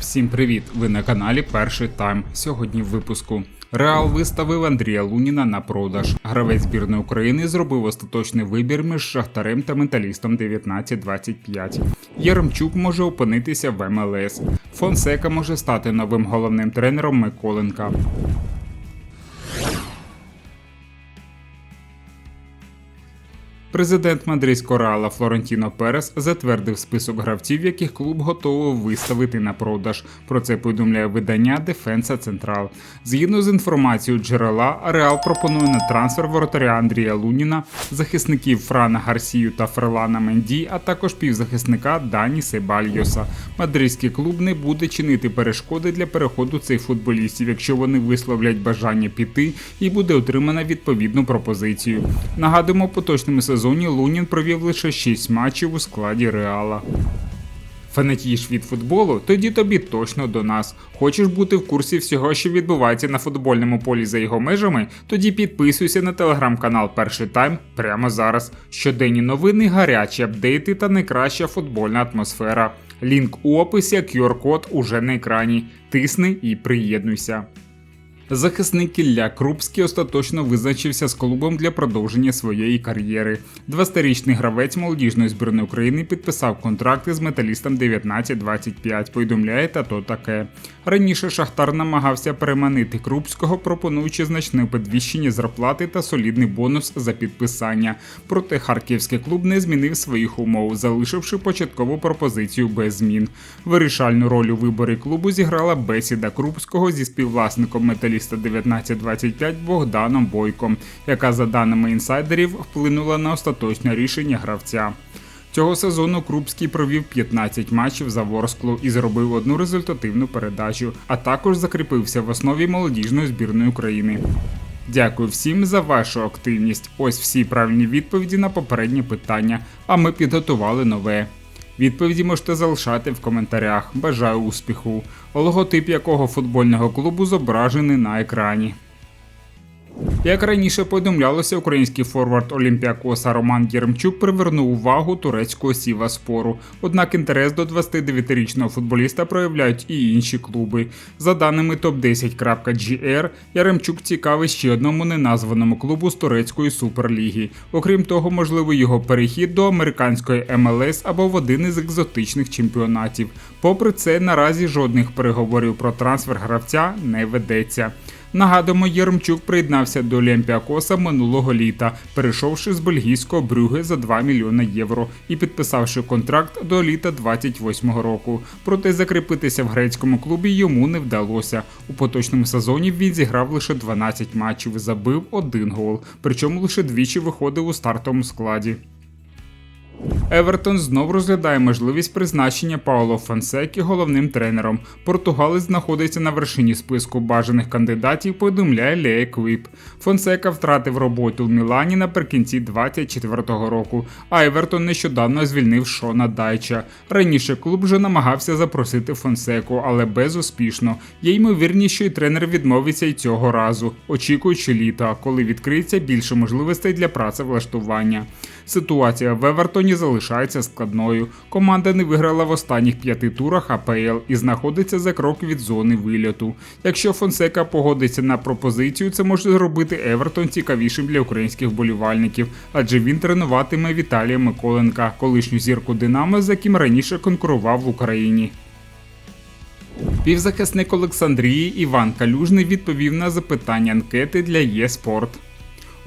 Всім привіт! Ви на каналі Перший Тайм. Сьогодні в випуску. Реал виставив Андрія Луніна на продаж. Гравець збірної України зробив остаточний вибір між Шахтарем та Металістом 1925. Яремчук може опинитися в МЛС. Фонсека може стати новим головним тренером Миколенка. Президент мадридського Реала Флорентіно Перес затвердив список гравців, яких клуб готовий виставити на продаж. Про це повідомляє видання Дефенса Централ. Згідно з інформацією джерела, Реал пропонує на трансфер воротаря Андрія Луніна, захисників Франа Гарсію та Фрелана Менді, а також півзахисника Дані Себальйоса. Мадридський клуб не буде чинити перешкоди для переходу цих футболістів, якщо вони висловлять бажання піти, і буде отримана відповідну пропозицію. Нагадуємо, у поточному сезоні Лунін провів лише 6 матчів у складі Реала. Фанатієш від футболу? Тоді тобі точно до нас. Хочеш бути в курсі всього, що відбувається на футбольному полі за його межами? Тоді підписуйся на телеграм-канал Перший Тайм прямо зараз. Щоденні новини, гарячі апдейти та найкраща футбольна атмосфера. Лінк у описі, QR-код уже на екрані. Тисни і приєднуйся. Захисник Ілля Крупський остаточно визначився з клубом для продовження своєї кар'єри. 20-річний гравець молодіжної збірної України підписав контракти з металістом 1925, повідомляє та то таке. Раніше Шахтар намагався переманити Крупського, пропонуючи значне підвищення зарплати та солідний бонус за підписання. Проте харківський клуб не змінив своїх умов, залишивши початкову пропозицію без змін. Вирішальну роль у виборі клубу зіграла бесіда Крупського зі співвласником металіста 1925 Богданом Бойком, яка, за даними інсайдерів, вплинула на остаточне рішення гравця. Цього сезону Крупський провів 15 матчів за Ворсклу і зробив одну результативну передачу, а також закріпився в основі молодіжної збірної України. Дякую всім за вашу активність. Ось всі правильні відповіді на попередні питання, а ми підготували нове. Відповіді можете залишати в коментарях. Бажаю успіху. Логотип якого футбольного клубу зображений на екрані. Як раніше повідомлялося, український форвард Олімпіакоса Роман Єремчук привернув увагу турецького сіва спору. Однак інтерес до 29-річного футболіста проявляють і інші клуби. За даними топ10.gr, Яремчук цікавий ще одному неназваному клубу з турецької суперліги. Окрім того, можливий його перехід до американської МЛС або в один із екзотичних чемпіонатів. Попри це, наразі жодних переговорів про трансфер гравця не ведеться. Нагадуємо, Єремчук приєднався до Олімпіакоса минулого літа, перейшовши з бельгійського Брюге за 2 мільйони євро і підписавши контракт до літа 28-го року. Проте закріпитися в грецькому клубі йому не вдалося. У поточному сезоні він зіграв лише 12 матчів забив один гол, причому лише двічі виходив у стартовому складі. Евертон знов розглядає можливість призначення Пауло Фонсекі головним тренером. Португалець знаходиться на вершині списку бажаних кандидатів, повідомляє Леє Квіп. Фонсека втратив роботу в Мілані наприкінці 24-го року, а Евертон нещодавно звільнив Шона Дайча. Раніше клуб вже намагався запросити Фонсеку, але безуспішно. Є ймовірність, що й тренер відмовиться й цього разу, очікуючи літа, коли відкриється більше можливостей для працевлаштування. Ситуація в Евертоні залишається складною. Команда не виграла в останніх п'яти турах АПЛ і знаходиться за крок від зони вильоту. Якщо Фонсека погодиться на пропозицію, це може зробити Евертон цікавішим для українських болівальників, адже він тренуватиме Віталія Миколенка, колишню зірку Динамо, з яким раніше конкурував в Україні. Півзахисник Олександрії Іван Калюжний відповів на запитання анкети для ЄСпорт.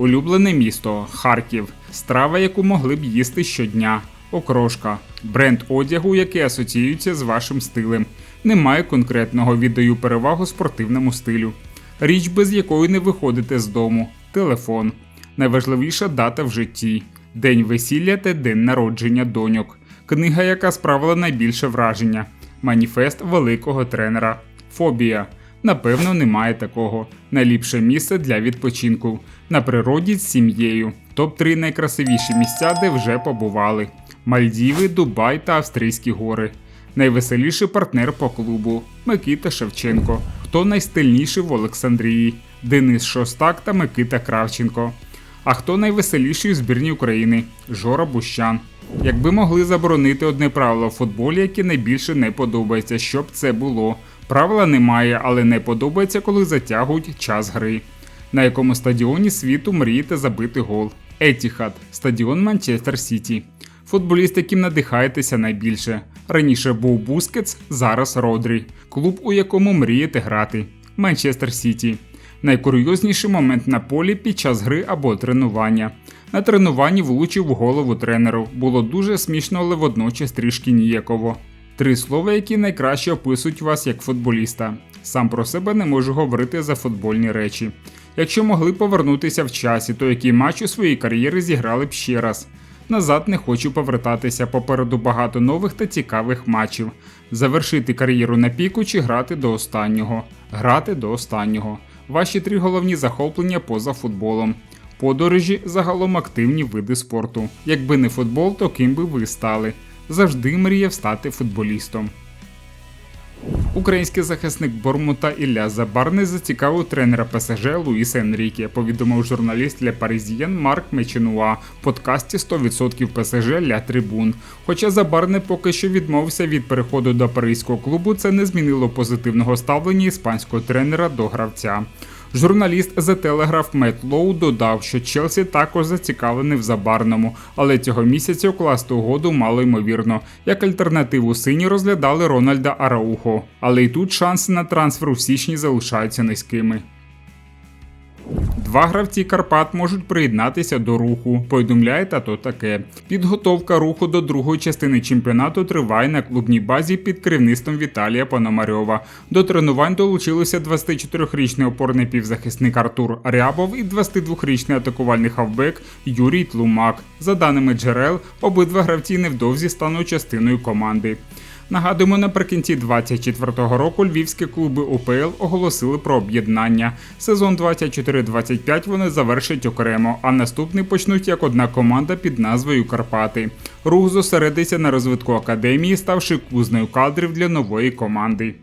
Улюблене місто Харків, страва, яку могли б їсти щодня, окрошка, бренд одягу, який асоціюється з вашим стилем. Немає конкретного віддаю перевагу спортивному стилю. Річ, без якої не виходите з дому, телефон. Найважливіша дата в житті, день весілля та день народження доньок. Книга, яка справила найбільше враження. Маніфест великого тренера. Фобія. Напевно, немає такого. Найліпше місце для відпочинку. На природі з сім'єю. Топ-3 найкрасивіші місця, де вже побували: Мальдіви, Дубай та Австрійські гори. Найвеселіший партнер по клубу Микита Шевченко. Хто найстильніший в Олександрії? Денис Шостак та Микита Кравченко. А хто найвеселіший у збірні України? Жора Бущан. Якби могли заборонити одне правило в футболі, яке найбільше не подобається, щоб це було. Правила немає, але не подобається, коли затягують час гри. На якому стадіоні світу мрієте забити гол? Етіхад, стадіон Манчестер Сіті. Футболіст, яким надихаєтеся найбільше. Раніше був Бускетс, зараз Родрі. Клуб, у якому мрієте грати. Манчестер Сіті. Найкурйозніший момент на полі під час гри або тренування. На тренуванні влучив голову тренеру. Було дуже смішно, але водночас трішки ніяково. Три слова, які найкраще описують вас як футболіста. Сам про себе не можу говорити за футбольні речі. Якщо могли повернутися в часі, то який матч у своїй кар'єрі зіграли б ще раз. Назад не хочу повертатися попереду багато нових та цікавих матчів. Завершити кар'єру на піку чи грати до останнього. Грати до останнього. Ваші три головні захоплення поза футболом. Подорожі загалом активні види спорту. Якби не футбол, то ким би ви стали? Завжди мріяв стати футболістом. Український захисник Бормута Ілля Забарний зацікавив тренера ПСЖ Луїса Енріке, повідомив журналіст Ле Паризієн Марк Меченуа в подкасті 100% ПСЖ Ля Трибун. Хоча Забарний поки що відмовився від переходу до паризького клубу, це не змінило позитивного ставлення іспанського тренера до гравця. Журналіст The Telegraph Мет Лоу додав, що Челсі також зацікавлений в забарному, але цього місяця укласти угоду мало ймовірно. Як альтернативу сині розглядали Рональда Араухо. Але й тут шанси на трансфер у січні залишаються низькими. Два гравці Карпат можуть приєднатися до руху. Повідомляє тато таке. Підготовка руху до другої частини чемпіонату триває на клубній базі під керівництвом Віталія Пономарьова. До тренувань долучилися 24-річний опорний півзахисник Артур Рябов і 22-річний атакувальний хавбек Юрій Тлумак. За даними джерел, обидва гравці невдовзі стануть частиною команди. Нагадуємо, наприкінці 24-го року львівські клуби УПЛ оголосили про об'єднання. Сезон 24-25 вони завершать окремо, а наступний почнуть як одна команда під назвою Карпати. Рух зосередиться на розвитку академії, ставши кузнею кадрів для нової команди.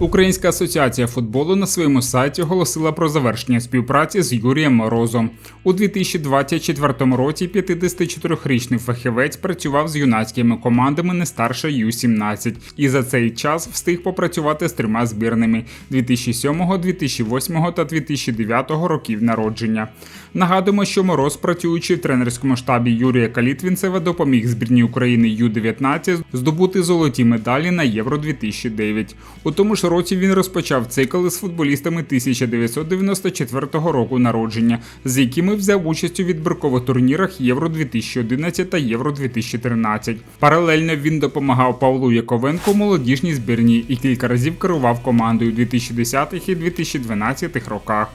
Українська асоціація футболу на своєму сайті оголосила про завершення співпраці з Юрієм Морозом. У 2024 році 54-річний фахівець працював з юнацькими командами не старше Ю-17 і за цей час встиг попрацювати з трьома збірними 2007, 2008 та 2009 років народження. Нагадуємо, що Мороз, працюючи в тренерському штабі Юрія Калітвінцева, допоміг збірній України Ю-19 здобути золоті медалі на Євро 2009. У тому ж році він розпочав цикл із футболістами 1994 року народження, з якими взяв участь у відбіркових турнірах Євро 2011 та Євро 2013. Паралельно він допомагав Павлу Яковенку молодіжній збірній і кілька разів керував командою у 2010 і 2012 роках.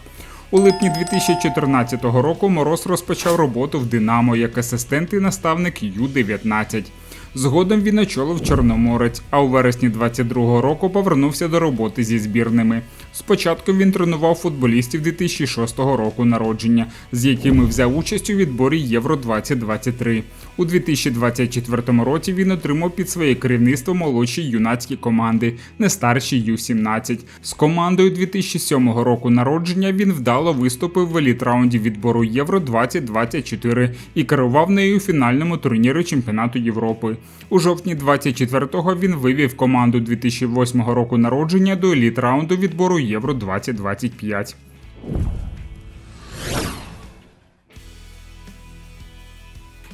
У липні 2014 року Мороз розпочав роботу в Динамо як асистент і наставник Ю-19. Згодом він очолив Чорноморець, а у вересні 22-го року повернувся до роботи зі збірними. Спочатку він тренував футболістів 2006 року народження, з якими взяв участь у відборі Євро 2023. У 2024 році він отримав під своє керівництво молодші юнацькі команди, не старші Ю-17. З командою 2007 року народження він вдало виступив в еліт-раунді відбору Євро 2024 і керував нею у фінальному турнірі чемпіонату Європи. У жовтні 24-го він вивів команду 2008 року народження до еліт-раунду відбору Євро 2025.